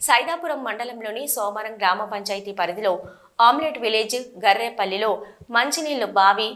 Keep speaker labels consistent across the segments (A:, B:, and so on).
A: సైదాపురం మండలంలోని సోమరం గ్రామ పంచాయతీ పరిధిలో ఆమ్లెట్ విలేజ్ గర్రేపల్లిలో మంచినీళ్ళు బావి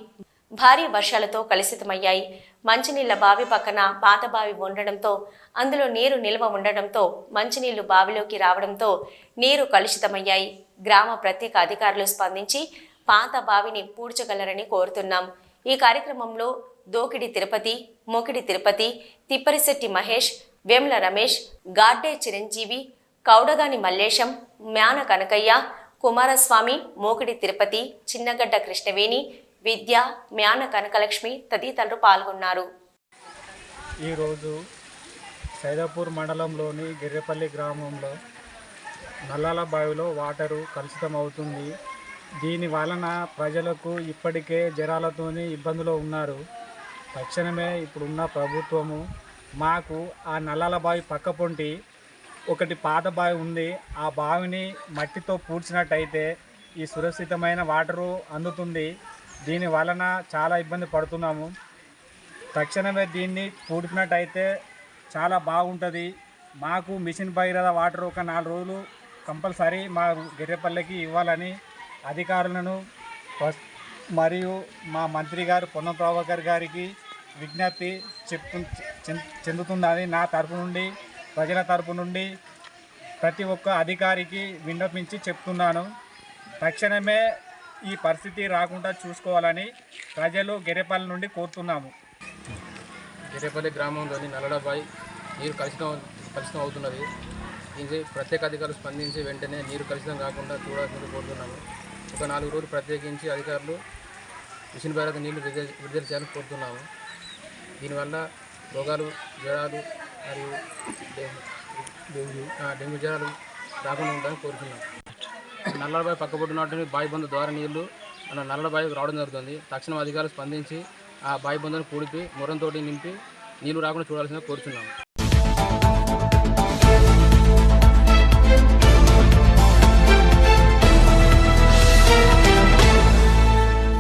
A: భారీ వర్షాలతో కలుషితమయ్యాయి. మంచినీళ్ళ బావి పక్కన పాత బావి ఉండడంతో అందులో నీరు నిల్వ ఉండడంతో మంచినీళ్ళు బావిలోకి రావడంతో నీరు కలుషితమయ్యాయి. గ్రామ ప్రత్యేక అధికారులు స్పందించి పాత బావిని పూడ్చగలరని కోరుతున్నాం. ఈ కార్యక్రమంలో దోకిడి తిరుపతి మోకిడి తిరుపతి తిప్పరిశెట్టి మహేష్ వేముల రమేష్ గాడ్డే చిరంజీవి కౌడగాని మల్లేశం మ్యాన కనకయ్య కుమారస్వామి మోకిడి తిరుపతి చిన్నగడ్డ కృష్ణవేణి విద్య మ్యాన కనకలక్ష్మి తదితరులు పాల్గొన్నారు.
B: ఈరోజు సైదాపూర్ మండలంలోని గిర్రెపల్లి గ్రామంలో నల్లాల బావిలో వాటరు కలుషితం అవుతుంది దీని వలన ప్రజలకు ఇప్పటికే జ్వరాలతోని ఇబ్బందులు ఉన్నారు. తక్షణమే ఇప్పుడున్న ప్రభుత్వము మాకు ఆ నల్లాల బావి పక్క పొంటి ఒకటి పాత బావి ఉంది. ఆ బావిని మట్టితో పూడ్చినట్టయితే ఈ సురక్షితమైన వాటరు అందుతుంది. దీని వలన చాలా ఇబ్బంది పడుతున్నాము. తక్షణమే దీన్ని పూడ్చినట్టయితే చాలా బాగుంటుంది. మాకు మిషన్ భగీరథ వాటర్ ఒక నాలుగు రోజులు కంపల్సరీ మా గిర్రెపల్లికి ఇవ్వాలని అధికారులను మరియు మా మంత్రి గారు పొన్న ప్రభాకర్ గారికి విజ్ఞప్తి చెప్తు చెందుతుందని నా తరపు నుండి ప్రజల తరపు నుండి ప్రతి ఒక్క అధికారికి విన్నపించి చెప్తున్నాను. తక్షణమే ఈ పరిస్థితి రాకుండా చూసుకోవాలని ప్రజలు గెరెపల్లి నుండి కోరుతున్నాము.
C: గిరేపల్లి గ్రామంలోని నల్లడబాయి నీరు కలుషితం కలుషితం అవుతున్నది. దీనికి ప్రత్యేక అధికారులు స్పందించి వెంటనే నీరు కలుషితం కాకుండా చూడాల్సింది కోరుతున్నాము. ఒక నాలుగు రోజులు ప్రత్యేకించి అధికారులు మిషన్ భారత నీళ్ళు విడుదల విడుదల చేయాలని కోరుతున్నాము. దీనివల్ల రోగాలు జ్వరాలు మరియు డెంగ్యూ డెంగ్యూ జ్వరాలు రాకుండా ఉంటాయని కోరుతున్నాం. నల్లబాయి పక్కబడినటువంటి బావి బంధు ద్వారా నీళ్ళు మన నల్లబాయికి రావడం జరుగుతుంది. తక్షణం అధికారులు స్పందించి ఆ బావి బంధును కూడిపి మురంతోటి నింపి నీళ్ళు రాకుండా చూడాల్సిందిగా కోరుతున్నాము